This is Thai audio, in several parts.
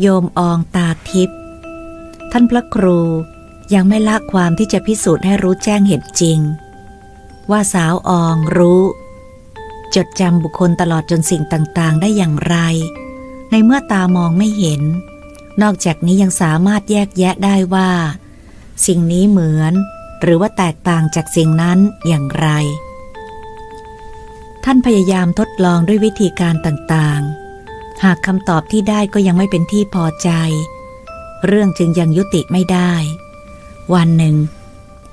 โยมอองตาทิพย์ท่านพระครูยังไม่ละความที่จะพิสูจน์ให้รู้แจ้งเห็นจริง ว่าสาวอองรู้ จดจำบุคคลตลอดจนสิ่งต่างๆ ได้อย่างไร ในเมื่อตามองไม่เห็น นอกจากนี้ยังสามารถแยกแยะได้ว่า สิ่งนี้เหมือน หรือว่าแตกต่างจากสิ่งนั้นอย่างไร ท่านพยายามทดลองด้วยวิธีการต่างๆ หากคำตอบที่ได้ก็ยังไม่เป็นที่พอใจ เรื่องจึงยังยุติไม่ได้ วันหนึ่ง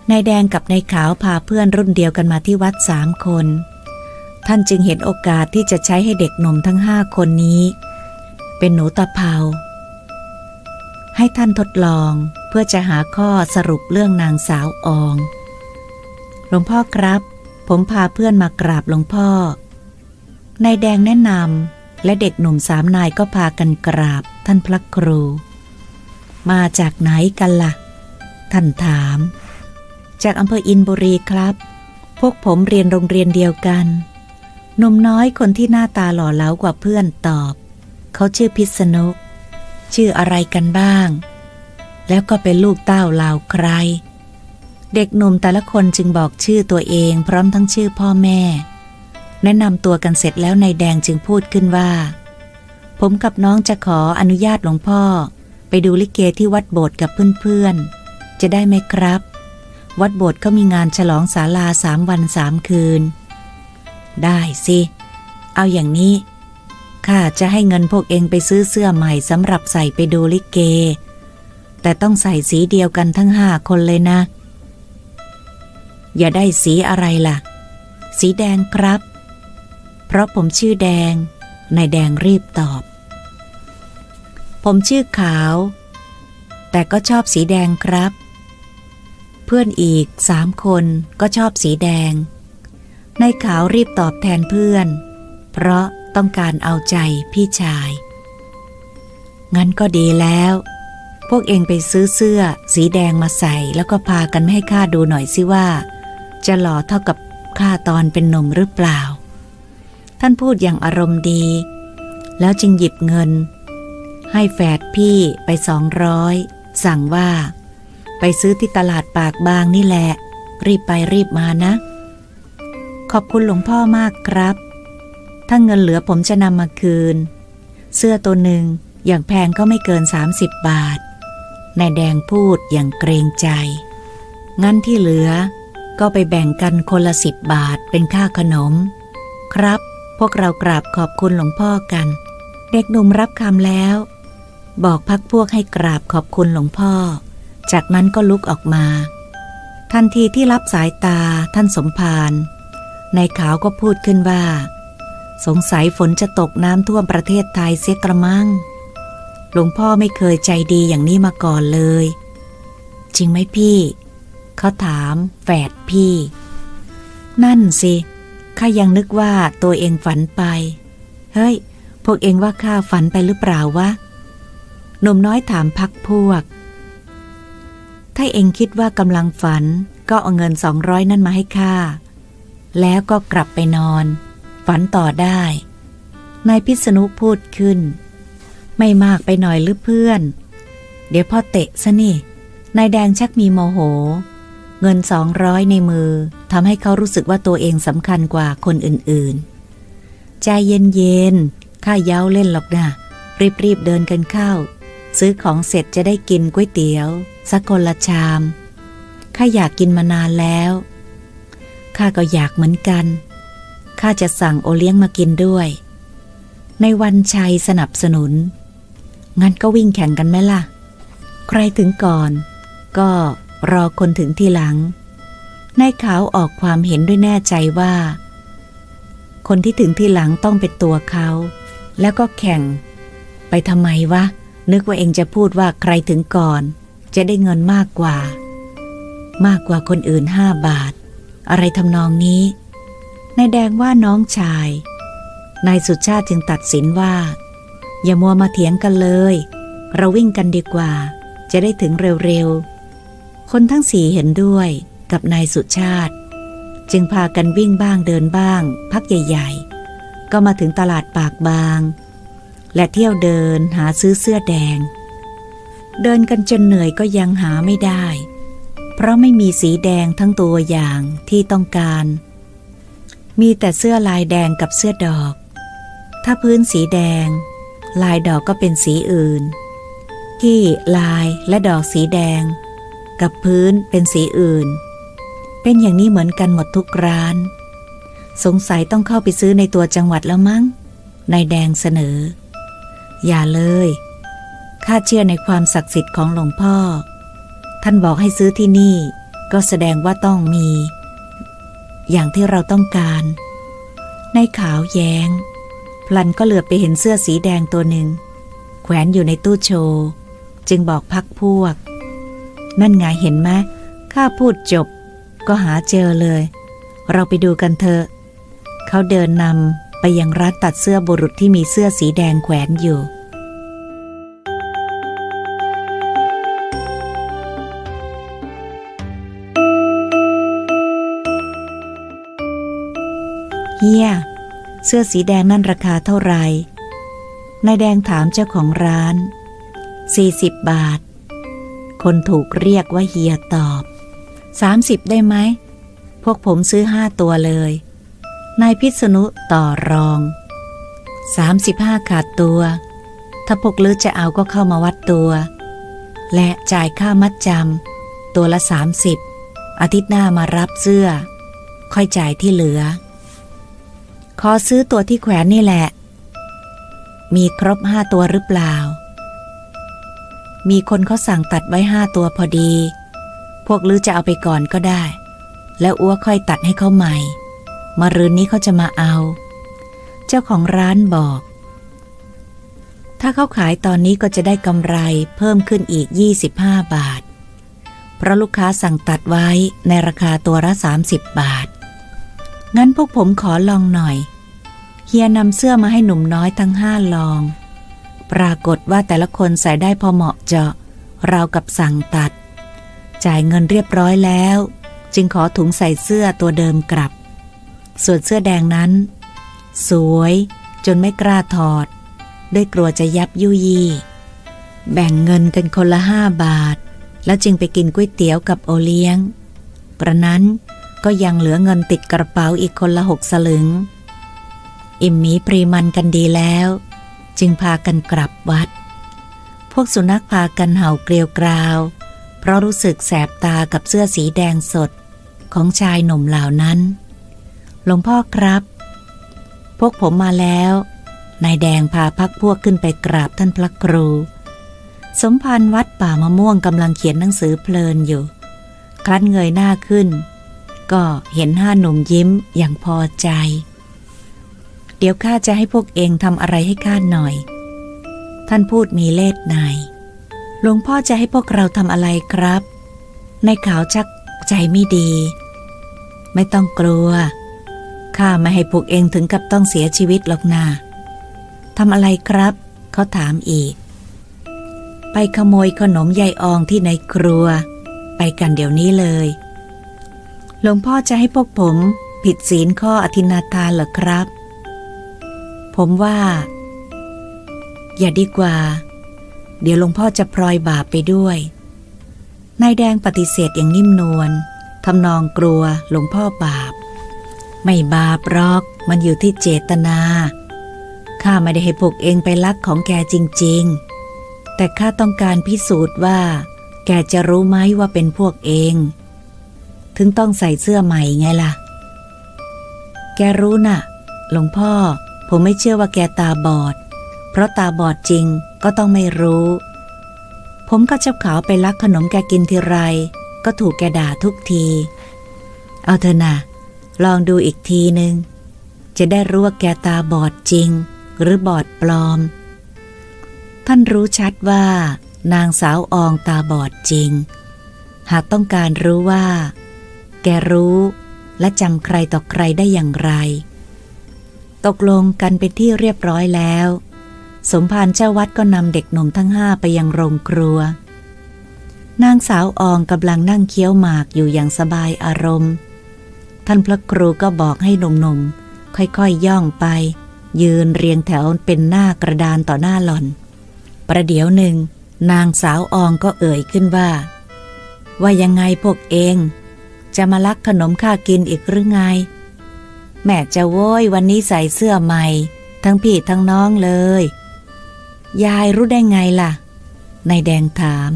นายแดงกับนายขาวพาเพื่อนรุ่นเดียวกันมาที่วัดสามคน ท่านจึงเห็นโอกาสที่จะใช้ให้เด็กหนุ่มทั้งห้าคนนี้ เป็นหนูตะเภาให้ท่านทดลองเพื่อจะหาข้อสรุปเรื่องนางสาวออง หลวงพ่อครับ ผมพาเพื่อนมากราบหลวงพ่อนายแดงแนะนำ และเด็กหนุ่มสามนายก็พากันกราบท่านพระครู มาจากไหนกันละ่ะ ท่านถาม จากอำเภออินบุรีครับ พวกผมเรียนโรงเรียนเดียวกันหนุ่มน้อยคนที่หน้าตาหล่อเหลากว่าเพื่อนตอบ เขาชื่อพิษณุชื่ออะไรกันบ้าง แล้วก็เป็นลูกเต้าเหล่าใคร เด็กหนุ่มแต่ละคนจึงบอกชื่อตัวเองพร้อมทั้งชื่อพ่อแม่ แนะนำตัวกันเสร็จแล้วนายแดงจึงพูดขึ้นว่า ผมกับน้องจะขออนุญาตหลวงพ่อ ไปดูลิเกที่วัดโบสถ์กับเพื่อนๆ จะได้ไหมครับ วัดโบสถ์เขามีงานฉลองศาลาสามวันสามคืน ได้สิ เอาอย่างนี้ข้าจะให้เงินพวกเองไปซื้อเสื้อใหม่สำหรับใส่ไปดูลิเก แต่ต้องใส่สีเดียวกันทั้งห้าคนเลยนะ อย่าได้สีอะไรล่ะ สีแดงครับ เพราะผมชื่อแดง นายแดงรีบตอบ ผมชื่อขาว แต่ก็ชอบสีแดงครับ เพื่อนอีกสามคนก็ชอบสีแดง นายขาวรีบตอบแทนเพื่อน เพราะต้องการเอาใจพี่ชาย งั้นก็ดีแล้ว พวกเองไปซื้อเสื้อ สีแดงมาใส่แล้วก็พากันให้ข้าดูหน่อยสิว่า จะหล่อเท่ากับข้าตอนเป็นหนุ่มหรือเปล่า ท่านพูดอย่างอารมณ์ดี แล้วจึงหยิบเงิน ให้แฝดพี่ไปสองร้อยสั่งว่า ไปซื้อที่ตลาดปากบางนี่แหละ รีบไปรีบมานะ ขอบคุณหลวงพ่อมากครับ ถ้าเงินเหลือผมจะนำมาคืน เสื้อตัวหนึ่งอย่างแพงก็ไม่เกิน 30 บาทนายแดงพูดอย่างเกรงใจ งั้นที่เหลือก็ไปแบ่งกันคนละสิบบาทเป็นค่าขนม ครับ พวกเรากราบขอบคุณหลวงพ่อกัน เด็กหนุ่มรับคำแล้ว บอกพักพวกให้กราบขอบคุณหลวงพ่อ จากนั้นก็ลุกออกมา ทันทีที่รับสายตาท่านสมภารนายขาวก็พูดขึ้นว่า สงสัยฝนจะตกน้ำท่วมประเทศไทยเสียกระมังหลวงพ่อไม่เคยใจดีอย่างนี้มาก่อนเลย จริงไหมพี่ เขาถามแฝดพี่ นั่นสิ ข้ายังนึกว่าตัวเองฝันไป เฮ้ย พวกเองว่าข้าฝันไปหรือเปล่าวะหนุ่มน้อยถามพักพวก ถ้าเองคิดว่ากำลังฝัน ก็เอาเงินสองร้อยนั่นมาให้ข้า แล้วก็กลับไปนอน ฝันต่อได้ นายพิษณุพูดขึ้น ไม่มากไปหน่อยหรือเพื่อน เดี๋ยวพ่อเตะซะนี่ นายแดงชักมีโมโห เงินสองร้อยในมือทำให้เขารู้สึกว่าตัวเองสำคัญกว่าคนอื่นๆ ใจเย็นๆ ข้าเย้าเล่นหรอกนะ รีบๆ เดินกันเข้า ซื้อของเสร็จจะได้กินก๋วยเตี๋ยว สักคนละชาม ข้าอยากกินมานานแล้ว ข้าก็อยากเหมือนกัน ข้าจะสั่งโอเลี้ยงมากินด้วย ในวันชัยสนับสนุน งั้นก็วิ่งแข่งกันไหมล่ะ ใครถึงก่อน ก็ รอคนถึงทีหลังนายขาวออกความเห็นด้วยแน่ใจว่า คนที่ถึงทีหลังต้องเป็นตัวเขา แล้วก็แข่ง ไปทำไมวะ นึกว่าเองจะพูดว่าใครถึงก่อน จะได้เงินมากกว่า มากกว่าคนอื่นห้าบาท อะไรทำนองนี้นายแดงว่าน้องชายนายสุชาติจึงตัดสินว่า อย่ามัวมาเถียงกันเลย เราวิ่งกันดีกว่า จะได้ถึงเร็วๆ คนทั้งสี่เห็นด้วยกับนายสุชาติ จึงพากันวิ่งบ้างเดินบ้าง พักใหญ่ ๆ ก็มาถึงตลาดปากบาง และเที่ยวเดินหาซื้อเสื้อแดง เดินกันจนเหนื่อยก็ยังหาไม่ได้ เพราะไม่มีสีแดงทั้งตัวอย่างที่ต้องการ มีแต่เสื้อลายแดงกับเสื้อดอก ถ้าพื้นสีแดง ลายดอกก็เป็นสีอื่น ที่ลายและดอกสีแดง กับพื้นเป็นสีอื่น เป็นอย่างนี้เหมือนกันหมดทุกร้าน สงสัยต้องเข้าไปซื้อในตัวจังหวัดแล้วมั้งนายแดงเสนอ อย่าเลยข้าเชื่อในความศักดิ์สิทธิ์ของหลวงพ่อ ท่านบอกให้ซื้อที่นี่ก็แสดงว่าต้องมี อย่างที่เราต้องการในขาวแยง้ง พลันก็เหลือบไปเห็นเสื้อสีแดงตัวหนึ่ง แขวนอยู่ในตู้โชว์ จึงบอกพักพวก นั่นไงเห็นไหมข้าพูดจบ ก็หาเจอเลย เราไปดูกันเถอะ เขาเดินนำไปยังร้านตัดเสื้อบุรุษที่มีเสื้อสีแดงแขวนอยู่ เฮีย เสื้อสีแดงนั่นราคาเท่าไหร่นายแดงถามเจ้าของร้าน 40 บาท คนถูกเรียกว่าเฮียตอบ 30 ได้ไหม พวกผมซื้อห้าตัวเลย นายพิษณุต่อรอง 35 ขาดตัว ถ้าพวกลือจะเอาก็เข้ามาวัดตัว และจ่ายค่ามัดจำตัวละ 30 อาทิตย์หน้ามารับเสื้อ ค่อยจ่ายที่เหลือ ขอซื้อตัวที่แขวนนี่แหละ มีครบห้าตัวหรือเปล่า มีคนเขาสั่งตัดไว้ห้าตัวพอดี พวกลือจะเอาไปก่อนก็ได้ แล้วอ้วค่อยตัดให้เขาใหม่ มารืนนี้เขาจะมาเอา เจ้าของร้านบอก ถ้าเขาขายตอนนี้ก็จะได้กำไรเพิ่มขึ้นอีก 25 บาท เพราะลูกค้าสั่งตัดไว้ในราคาตัวละ 30 บาท งั้นพวกผมขอลองหน่อย เฮียนำเสื้อมาให้หนุ่มน้อยทั้งห้าลอง ปรากฏว่าแต่ละคนใส่ได้พอเหมาะเจาะราวกับสั่งตัด จ่ายเงินเรียบร้อยแล้ว จึงขอถุงใส่เสื้อตัวเดิมกลับ ส่วนเสื้อแดงนั้น สวยจนไม่กล้าถอด ด้วยกลัวจะยับยุยีแบ่งเงินกันคนละห้าบาท แล้วจึงไปกินก๋วยเตี๋ยวกับโอเลี้ยง กระนั้นก็ยังเหลือเงินติดกระเป๋าอีกคนละหกสลึง อิ่มมีปรีมันกันดีแล้ว จึงพากันกลับวัด พวกสุนัขพากันเห่าเกลียวกราว เพราะรู้สึกแสบตากับเสื้อสีแดงสดของชายหนุ่มเหล่านั้น หลวงพ่อครับ พวกผมมาแล้ว นายแดงพาพักพวกขึ้นไปกราบท่านพระครู สมภารวัดป่ามะม่วงกำลังเขียนหนังสือเพลินอยู่ ครั้นเงยหน้าขึ้น ก็เห็นห้าหนุ่มยิ้มอย่างพอใจ ดี๋ยวข้าจะให้พวกเองทำอะไรให้ข้าหน่อย ท่านพูดมีเล่ห์ในหลวงพ่อจะให้พวกเราทำอะไรครับ ในขาวชักใจไม่ดี ไม่ต้องกลัว ข้าไม่ให้พวกเองถึงกับต้องเสียชีวิตหรอกนาทำอะไรครับ เขาถามอีก ไปขโมยขนมยายอองที่ในครัว ไปกันเดี๋ยวนี้เลย หลวงพ่อจะให้พวกผมผิดศีลข้ออธินาทานเหรอครับ ผมว่า อย่าดีกว่า เดี๋ยวหลวงพ่อจะพลอยบาปไปด้วยนายแดงปฏิเสธอย่างนิ่มนวลทำนองกลัวหลวงพ่อบาป ไม่บาปหรอกมันอยู่ที่เจตนาข้าไม่ได้ให้พวกเองไปลักของแกจริง ๆ แต่ข้าต้องการพิสูจน์ว่า แกจะรู้ไหมว่าเป็นพวกเอง ถึงต้องใส่เสื้อใหม่ไงล่ะ แกรู้น่ะ หลวงพ่อ ผมไม่เชื่อว่าแกตาบอด เพราะตาบอดจริงก็ต้องไม่รู้ ผมก็เจ้าขาวไปลักขนมแกกินทีไร ก็ถูกแกด่าทุกที เอาเถอะนะลองดูอีกทีหนึ่งจะได้รู้ว่าแกตาบอดจริง หรือบอดปลอม ท่านรู้ชัดว่า นางสาวอองตาบอดจริง หากต้องการรู้ว่า แกรู้และจำใครต่อใครได้อย่างไร ตกลงกันเป็นที่เรียบร้อยแล้ว สมภารเจ้าวัดก็นำเด็กหนุ่มทั้งห้าไปยังโรงครัว นางสาวอองกำลังนั่งเคี้ยวหมากอยู่อย่างสบายอารมณ์ ท่านพระครูก็บอกให้หนุ่มๆค่อยๆยย่องไป ยืนเรียงแถวเป็นหน้ากระดานต่อหน้าหล่อน ประเดี๋ยวหนึ่ง นางสาวอองก็เอ่ยขึ้นว่า ว่ายังไงพวกเอง จะมาลักขนมข้ากินอีกหรือไง แม่จะโว้ยวันนี้ใส่เสื้อใหม่ ทั้งพี่ทั้งน้องเลย ยายรู้ได้ไงล่ะ นายแดงถาม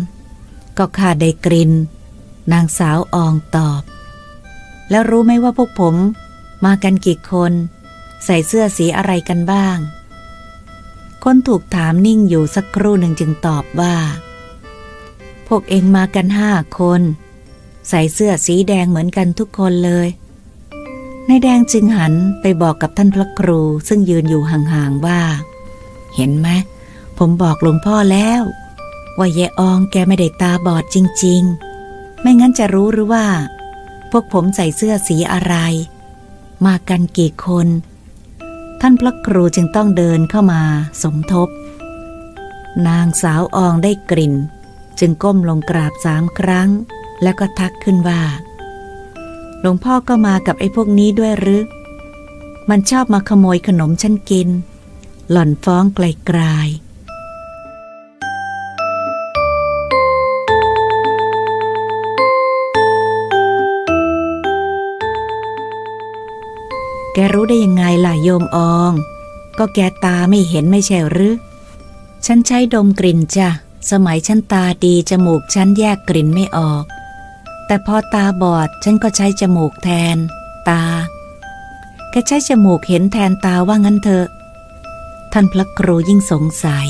ก็ข้าได้กลิ่นนางสาวอองตอบ แล้วรู้ไหมว่าพวกผม มากันกี่คน ใส่เสื้อสีอะไรกันบ้าง คนถูกถามนิ่งอยู่สักครู่หนึ่งจึงตอบว่า พวกเองมากันห้าคน ใส่เสื้อสีแดงเหมือนกันทุกคนเลย นายแดงจึงหันไปบอกกับท่านพระครูซึ่งยืนอยู่ห่างๆว่า เห็นไหมผมบอกหลวงพ่อแล้ว ว่าเยอองแกไม่ได้ตาบอดจริง ๆ ไม่งั้นจะรู้หรือว่า พวกผมใส่เสื้อสีอะไร มากันกี่คน ท่านพระครูจึงต้องเดินเข้ามาสมทบ นางสาวอองได้กลิ่น จึงก้มลงกราบสามครั้ง แล้วก็ทักขึ้นว่า หลวงพ่อก็มากับไอ้พวกนี้ด้วยหรือ มันชอบมาขโมยขนมฉันกิน หล่อนฟ้องไกลๆแกรู้ได้ยังไงล่ะโยมออง ก็แกตาไม่เห็นไม่ใช่หรือ ฉันใช้ดมกลิ่นจ้ะ สมัยฉันตาดีจมูกฉันแยกกลิ่นไม่ออก แต่พอตาบอดฉันก็ใช้จมูกแทน ตาแกใช้จมูกเห็นแทนตาว่างั้นเถอะ ท่านพระครูยิ่งสงสัย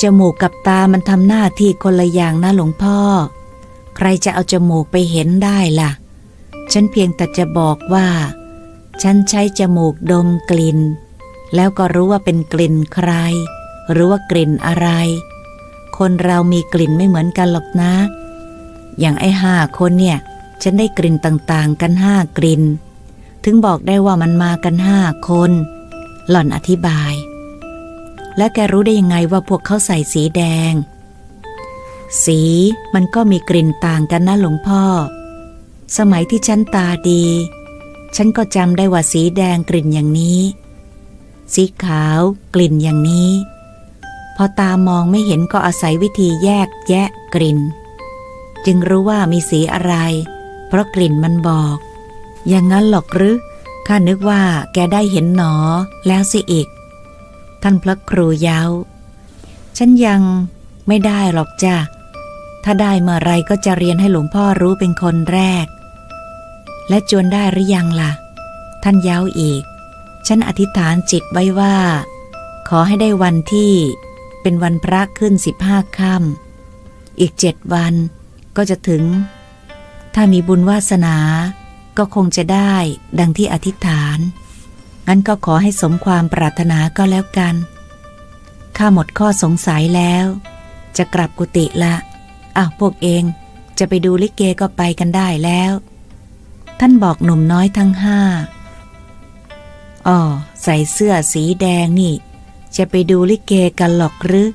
จมูกกับตามันทำหน้าที่คนละอย่างนะหลวงพ่อ ใครจะเอาจมูกไปเห็นได้ล่ะ ฉันเพียงแต่จะบอกว่า ฉันใช้จมูกดมกลิ่น แล้วก็รู้ว่าเป็นกลิ่นใคร หรือว่ากลิ่นอะไร คนเรามีกลิ่นไม่เหมือนกันหรอกนะ อย่างไอ้ห้าคนเนี่ย ฉันได้กลิ่นต่างๆ กันห้ากลิ่น ถึงบอกได้ว่ามันมากันห้าคน หล่อนอธิบาย และแกรู้ได้ยังไงว่าพวกเขาใส่สีแดง สีมันก็มีกลิ่นต่างกันนะหลวงพ่อ สมัยที่ฉันตาดี ฉันก็จำได้ว่าสีแดงกลิ่นอย่างนี้ สีขาวกลิ่นอย่างนี้ พอตามองไม่เห็นก็อาศัยวิธีแยกแยะกลิ่น จึงรู้ว่ามีสีอะไร เพราะกลิ่นมันบอก อย่างนั้นหรอกหรือข้านึกว่าแกได้เห็นหนอแล้วสิอีก ท่านพระครูเย้าฉันยังไม่ได้หรอกจ้ะถ้าได้เมื่อไรก็จะเรียนให้หลวงพ่อรู้เป็นคนแรก และจวนได้หรือยังล่ะ ท่านเย้าอีก ฉันอธิษฐานจิตไว้ว่า ขอให้ได้วันที่เป็นวันพระขึ้นสิบห้าค่ำอีกเจ็ดวัน ก็จะถึง ถ้ามีบุญวาสนา ก็คงจะได้ดังที่อธิษฐาน งั้นก็ขอให้สมความปรารถนาก็แล้วกัน ข้าหมดข้อสงสัยแล้ว จะกลับกุฏิละอ้าวพวกเองจะไปดูลิเกก็ไปกันได้แล้ว ท่านบอกหนุ่มน้อยทั้งห้าอ๋อใส่เสื้อสีแดงนี่ จะไปดูลิเกกันหรอกหรือ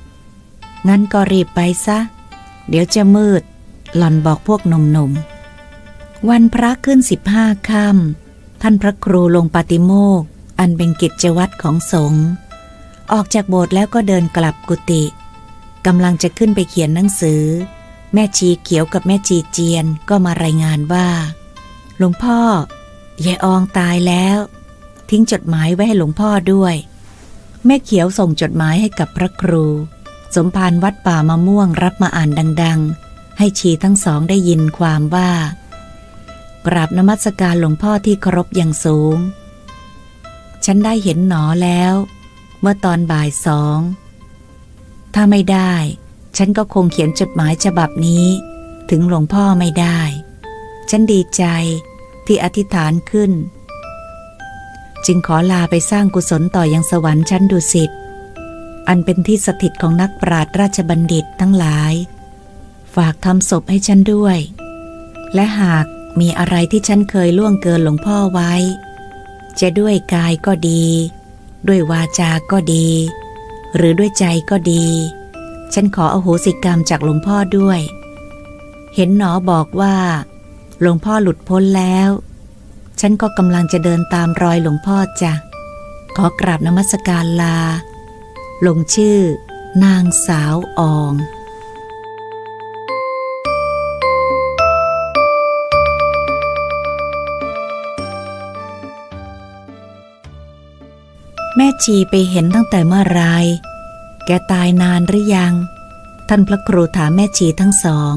งั้นก็รีบไปซะ เดี๋ยวจะมืด หล่อนบอกพวกหนุ่มๆ วันพระขึ้นสิบห้าค่ำท่านพระครูลงปาติโมก อันเป็นกิจวัตรของสงฆ์ออกจากโบสถ์แล้วก็เดินกลับกุฏิกำลังจะขึ้นไปเขียนหนังสือ แม่ชีเขียวกับแม่ชีเจียนก็มารายงานว่า หลวงพ่อยายอองตายแล้ว ทิ้งจดหมายไว้ให้หลวงพ่อด้วย แม่เขียวส่งจดหมายให้กับพระครู สมภารวัดป่ามะม่วงรับมาอ่านดัง ๆ ให้ชีทั้งสองได้ยินความว่า กราบนมัสการหลวงพ่อที่เคารพอย่างสูง ฉันได้เห็นหนอแล้ว เมื่อตอนบ่ายสอง ถ้าไม่ได้ ฉันก็คงเขียนจดหมายฉบับนี้ ถึงหลวงพ่อไม่ได้ ฉันดีใจที่อธิษฐานขึ้น จึงขอลาไปสร้างกุศลต่อยังสวรรค์ชั้นดุสิตอันเป็นที่สถิตของนักปราชญ์ราชบัณฑิตทั้งหลาย ฝากทำศพให้ฉันด้วย และหากมีอะไรที่ฉันเคยล่วงเกินหลวงพ่อไว้ จะด้วยกายก็ดี ด้วยวาจาก็ดี หรือด้วยใจก็ดี ฉันขออโหสิกรรมจากหลวงพ่อด้วย เห็นหนอบอกว่า หลวงพ่อหลุดพ้นแล้ว ฉันก็กำลังจะเดินตามรอยหลวงพ่อจ้ะขอกราบนมัสการลา ลงชื่อนางสาวออง แม่ชีไปเห็นตั้งแต่เมื่อไร แกตายนานหรือยัง ท่านพระครูถามแม่ชีทั้งสอง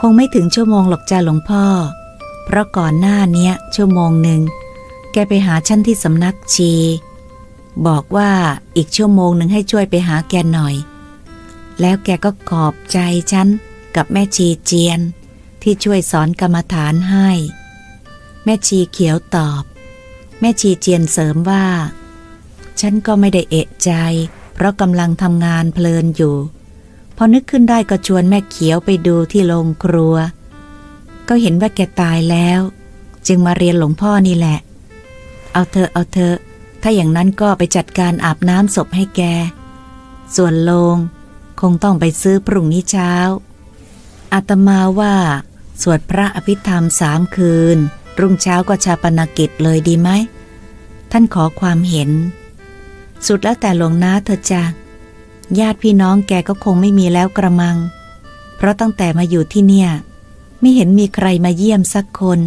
คงไม่ถึงชั่วโมงหรอกจ้าหลวงพ่อ เพราะก่อนหน้าเนี้ยชั่วโมงหนึ่ง แกไปหาฉันที่สำนักชี บอกว่าอีกชั่วโมงหนึ่งให้ช่วยไปหาแกหน่อย แล้วแกก็ขอบใจฉันกับแม่ชีเจียน ที่ช่วยสอนกรรมฐานให้ แม่ชีเขียวตอบ แม่ชีเจียนเสริมว่า ฉันก็ไม่ได้เอะใจ เพราะกำลังทำงานเพลินอยู่ พอนึกขึ้นได้ก็ชวนแม่เขียวไปดูที่โรงครัว ก็เห็นว่าแกตายแล้ว จึงมาเรียนหลวงพ่อนี่แหละ เอาเธอเอาเธอ ถ้าอย่างนั้นก็ไปจัดการอาบน้ำศพให้แก ส่วนโลงคงต้องไปซื้อพรุ่งนี้เช้า อาตมาว่า สวดพระอภิธรรมสามคืน รุ่งเช้าก็ชาปนกิจเลยดีไหม ท่านขอความเห็น สุดแล้วแต่หลวงนาเธอจ้ะญาติพี่น้องแกก็คงไม่มีแล้วกระมัง เพราะตั้งแต่มาอยู่ที่เนี่ย ไม่เห็นมีใครมาเยี่ยมสักคน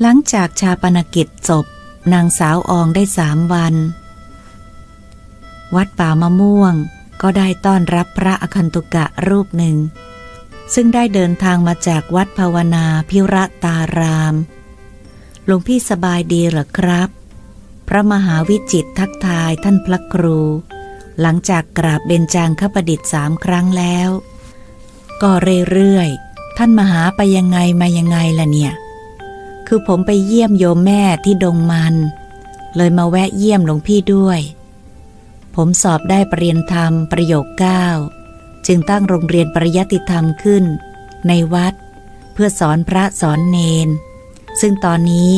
หลังจากชาปนกิจศพนางสาวอองได้สามวัน วัดป่ามะม่วงก็ได้ต้อนรับพระอคันตุกะรูปหนึ่ง ซึ่งได้เดินทางมาจากวัดภาวนาพิระตาราม หลวงพี่สบายดีหรอครับ พระมหาวิจิตทักทายท่านพระครู หลังจากกราบเบญจางคประดิษฐ์สามครั้งแล้ว ก็เรื่อยๆ ท่านมหาไปยังไงมายังไงล่ะเนี่ย คือผมไปเยี่ยมโยมแม่ที่ดงมัน เลยมาแวะเยี่ยมหลวงพี่ด้วย ผมสอบได้ปรริญญาธรรมประโยคเก้าจึงตั้งโรงเรียนปริยัติธรรมขึ้น ในวัด เพื่อสอนพระสอนเนน ซึ่งตอนนี้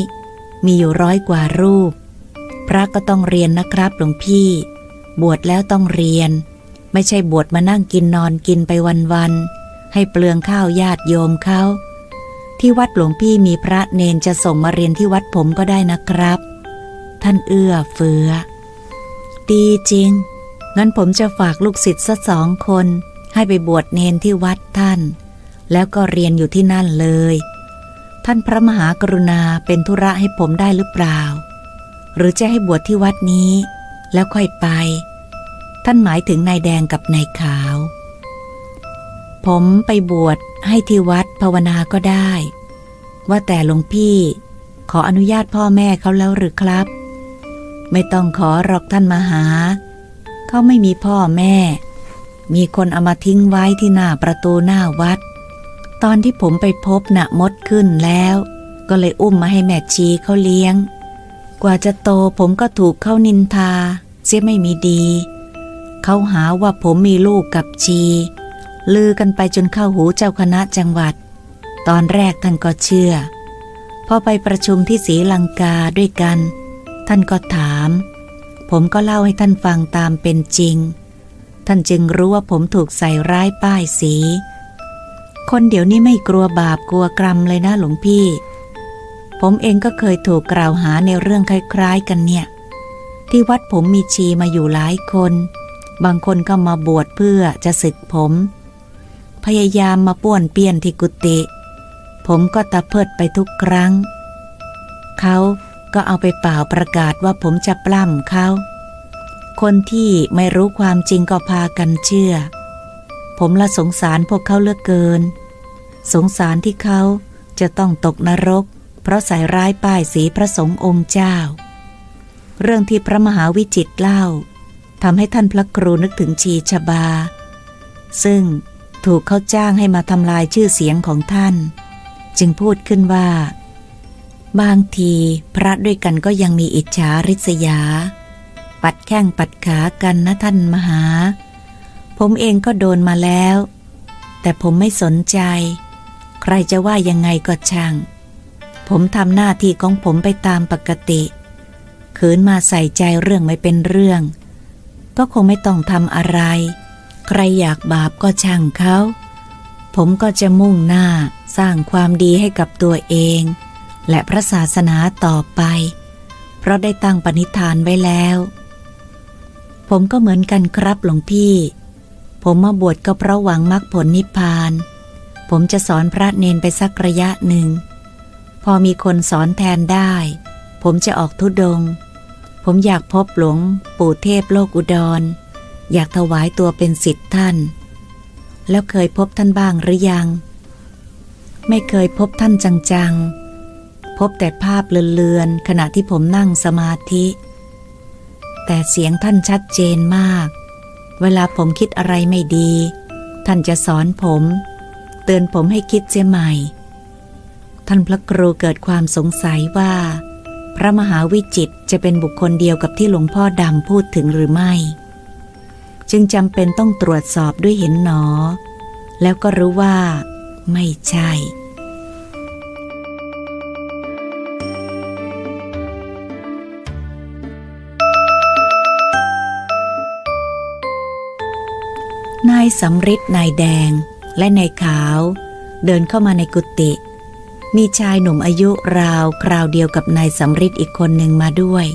มีอยู่ร้อยกว่ารูป พระก็ต้องเรียนนะครับหลวงพี่ บวชแล้วต้องเรียน ไม่ใช่บวชมานั่งกินนอนกินไปวันๆให้เปลืองข้าวญาติโยมเขาที่วัดหลวงพี่มีพระเนนจะส่งมาเรียนที่วัดผมก็ได้นะครับ ท่านเอื้อเฟือ ดีจริง งั้นผมจะฝากลูกศิษย์สักสองคน ให้ไปบวชเนนที่วัดท่าน แล้วก็เรียนอยู่ที่นั่นเลย ท่านพระมหากรุณาเป็นธุระให้ผมได้หรือเปล่า หรือจะให้บวชที่วัดนี้ แล้วค่อยไป ท่านหมายถึงนายแดงกับนายขาว ผมไปบวชให้ที่วัดภาวนาก็ได้ ว่าแต่หลวงพี่ขออนุญาตพ่อแม่เขาแล้วหรือครับ ไม่ต้องขอหรอกท่านมาหา เขาไม่มีพ่อแม่ มีคนเอามาทิ้งไว้ที่หน้าประตูหน้าวัด ตอนที่ผมไปพบน่ะมดขึ้นแล้ว ก็เลยอุ้มมาให้แม่ชีเขาเลี้ยง กว่าจะโตผมก็ถูกเข้านินทา เสียไม่มีดี เขาหาว่าผมมีลูกกับชี ลือกันไปจนเข้าหูเจ้าคณะจังหวัด ตอนแรกท่านก็เชื่อ พอไปประชุมที่ศรีลังกาด้วยกัน ท่านก็ถาม ผมก็เล่าให้ท่านฟังตามเป็นจริง ท่านจึงรู้ว่าผมถูกใส่ร้ายป้ายสี คนเดี๋ยวนี้ไม่กลัวบาปกลัวกรรมเลยนะหลวงพี่ ผมเองก็เคยถูกกล่าวหาในเรื่องคล้ายๆกันเนี่ย ที่วัดผมมีชีมาอยู่หลายคน บางคนก็มาบวชเพื่อจะศึกผม พยายามมาป้วนเปี้ยนที่กุฏิผมก็ตะเพิดไปทุกครั้ง เขาก็เอาไปเป่าประกาศว่าผมจะปล้ำเขา คนที่ไม่รู้ความจริงก็พากันเชื่อ ผมละสงสารพวกเขาเลือกเกิน สงสารที่เขาจะต้องตกนรก เพราะใส่ร้ายป้ายสีพระสงฆ์องค์เจ้า เรื่องที่พระมหาวิจิตเล่าทำให้ท่านพระครูนึกถึงชีชบา ซึ่งถูกเขาจ้างให้มาทำลายชื่อเสียงของท่าน จึงพูดขึ้นว่า บางทีพระด้วยกันก็ยังมีอิจฉาริษยา ปัดแข้งปัดขากันนะท่านมหา ผมเองก็โดนมาแล้ว แต่ผมไม่สนใจ ใครจะว่ายังไงก็ช่าง ผมทำหน้าที่ของผมไปตามปกติขืนมาใส่ใจเรื่องไม่เป็นเรื่อง ก็คงไม่ต้องทำอะไร ใครอยากบาปก็ช่างเขา ผมก็จะมุ่งหน้าสร้างความดีให้กับตัวเอง และพระศาสนาต่อไป เพราะได้ตั้งปณิธานไว้แล้ว ผมก็เหมือนกันครับหลวงพี่ ผมมาบวชก็เพราะหวังมรรคผลนิพพาน ผมจะสอนพระเนนไปสักระยะหนึ่ง อมีคนสอนแทนได้ ผมจะออกทุดง ผมอยากพบหลวงปู่เทพโลกอุดร อยากถวายตัวเป็นสิทธิ์ท่าน แล้วเคยพบท่านบ้างหรือยัง ไม่เคยพบท่านจังๆ พบแต่ภาพเลือนๆขณะที่ผมนั่งสมาธิ แต่เสียงท่านชัดเจนมาก เวลาผมคิดอะไรไม่ดี ท่านจะสอนผม เตือนผมให้คิดเสียใหม่ ท่านพระครูเกิดความสงสัยว่า พระมหาวิจิตจะเป็นบุคคลเดียวกับที่หลวงพ่อดำพูดถึงหรือไม่ จึงจำเป็นต้องตรวจสอบด้วยเห็นหนอ แล้วก็รู้ว่า ไม่ใช่นายสำริดนายแดงและนายขาว เดินเข้ามาในกุฏิ มีชายหนุ่มอายุราวคราวเดียวกับนายสำริดอีกคนหนึ่งมาด้วย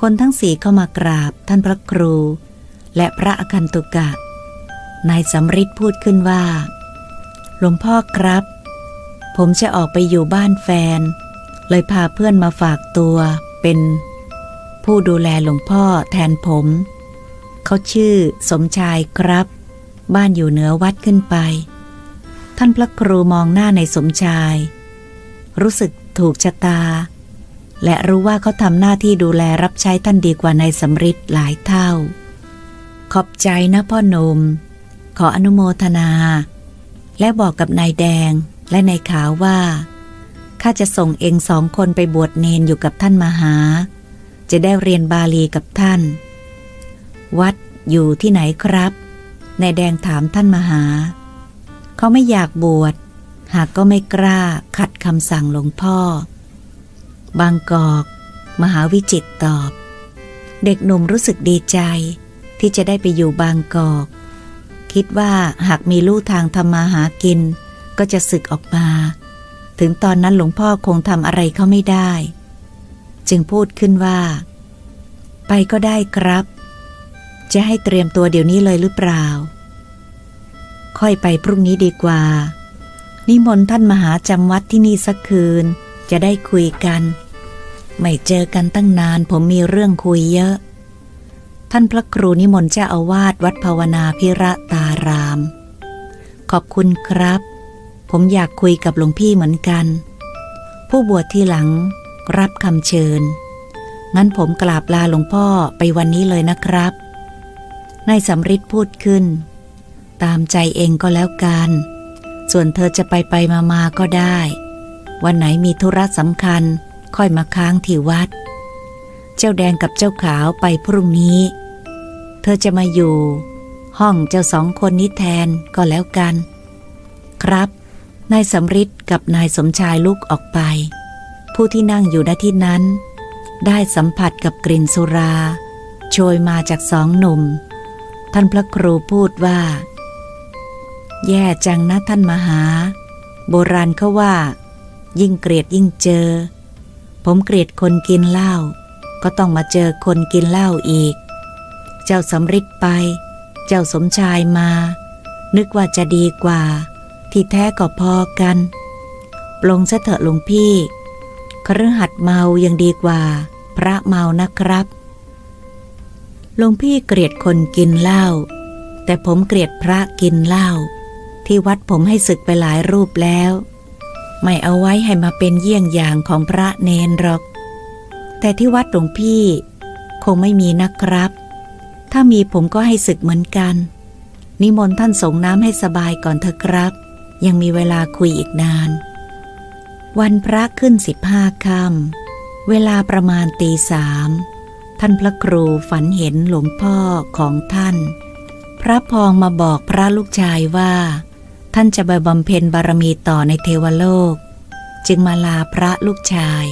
คนทั้งสี่เข้ามากราบท่านพระครู และพระอคันตุกะ นายสำริดพูดขึ้นว่า หลวงพ่อครับ ผมจะออกไปอยู่บ้านแฟน เลยพาเพื่อนมาฝากตัวเป็น ผู้ดูแลหลวงพ่อแทนผม เขาชื่อสมชายครับ บ้านอยู่เหนือวัดขึ้นไป ท่านพระครูมองหน้าในสมชาย รู้สึกถูกชะตา และรู้ว่าเขาทำหน้าที่ดูแลรับใช้ท่านดีกว่านายสำริดหลายเท่า ขอบใจนะพ่อหนม ขออนุโมทนา และบอกกับนายแดงและนายขาวว่าข้าจะส่งเองสองคนไปบวชเนนอยู่กับท่านมหา จะได้เรียนบาลีกับท่าน วัดอยู่ที่ไหนครับนายแดงถามท่านมหา เขาไม่อยากบวช หากก็ไม่กล้าขัดคำสั่งหลวงพ่อ บางกอก มหาวิจิตตอบ เด็กหนุ่มรู้สึกดีใจ ที่จะได้ไปอยู่บางกอก คิดว่าหากมีลู่ทางทำมาหากิน ก็จะสึกออกมา ถึงตอนนั้นหลวงพ่อคงทำอะไรเขาไม่ได้ จึงพูดขึ้นว่า ไปก็ได้ครับ จะให้เตรียมตัวเดี๋ยวนี้เลยหรือเปล่า ค่อยไปพรุ่งนี้ดีกว่า นิมนต์ท่านมหาจำวัดที่นี่สักคืน จะได้คุยกัน ไม่เจอกันตั้งนานผมมีเรื่องคุยเยอะ ท่านพระครูนิมนต์เจ้าอาวาสวัดภาวนาพิระตาราม ขอบคุณครับ ผมอยากคุยกับหลวงพี่เหมือนกัน ผู้บวชที่หลัง รับคำเชิญ งั้นผมกราบลาหลวงพ่อไปวันนี้เลยนะครับนายสำริดพูดขึ้น ตามใจเองก็แล้วกัน ส่วนเธอจะไปไปมามาก็ได้ วันไหนมีธุระสำคัญค่อยมาค้างที่วัด เจ้าแดงกับเจ้าขาวไปพรุ่งนี้ เธอจะมาอยู่ ห้องเจ้าสองคนนี้แทนก็แล้วกัน ครับนายสำริดกับนายสมชายลุกออกไป ผู้ที่นั่งอยู่ณที่นั้น ได้สัมผัสกับกลิ่นสุรา โชยมาจากสองหนุ่ม ท่านพระครูพูดว่า แย่จังนะท่านมหา โบราณเขาว่า ยิ่งเกลียดยิ่งเจอ ผมเกลียดคนกินเหล้าก็ต้องมาเจอคนกินเหล้าอีก เจ้าสำริดไป เจ้าสมชายมา นึกว่าจะดีกว่า ที่แท้ก็พอกัน ปลงซะเถอะหลวงพี่ครือหัสถ์เมายังดีกว่า พระเมานะครับหลวงพี่เกลียดคนกินเหล้าแต่ผมเกลียดพระกินเหล้า ที่วัดผมให้ศึกไปหลายรูปแล้ว ไม่เอาไว้ให้มาเป็นเยี่ยงอย่างของพระเนนหรอก แต่ที่วัดหลวงพี่ คงไม่มีนะครับ ถ้ามีผมก็ให้ศึกเหมือนกัน นิมนต์ท่านสงน้ำให้สบายก่อนเถอะครับ ยังมีเวลาคุยอีกนาน วันพระขึ้นสิบห้าค่ำเวลาประมาณตีสามท่านพระครูฝันเห็นหลวงพ่อของท่าน พระพองมาบอกพระลูกชายว่า ท่านจะไปบำเพ็ญบารมีต่อในเทวโลก จึงมาลาพระลูกชาย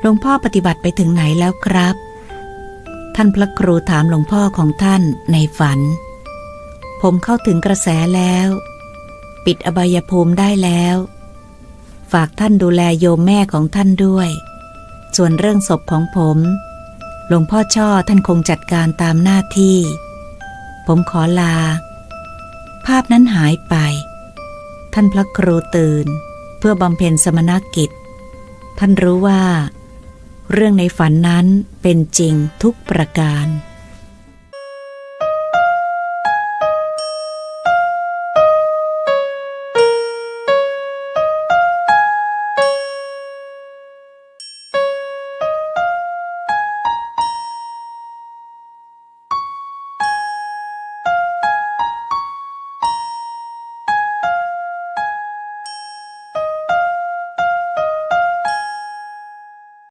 หลวงพ่อปฏิบัติไปถึงไหนแล้วครับ ท่านพระครูถามหลวงพ่อของท่านในฝัน ผมเข้าถึงกระแสแล้ว ปิดอบายภูมิได้แล้ว ฝากท่านดูแลโยมแม่ของท่านด้วย ส่วนเรื่องศพของผม หลวงพ่อช่อท่านคงจัดการตามหน้าที่ ผมขอลา ภาพนั้นหายไป ท่านพระครูตื่น เพื่อบำเพ็ญสมณกิจ ท่านรู้ว่า เรื่องในฝันนั้นเป็นจริงทุกประการ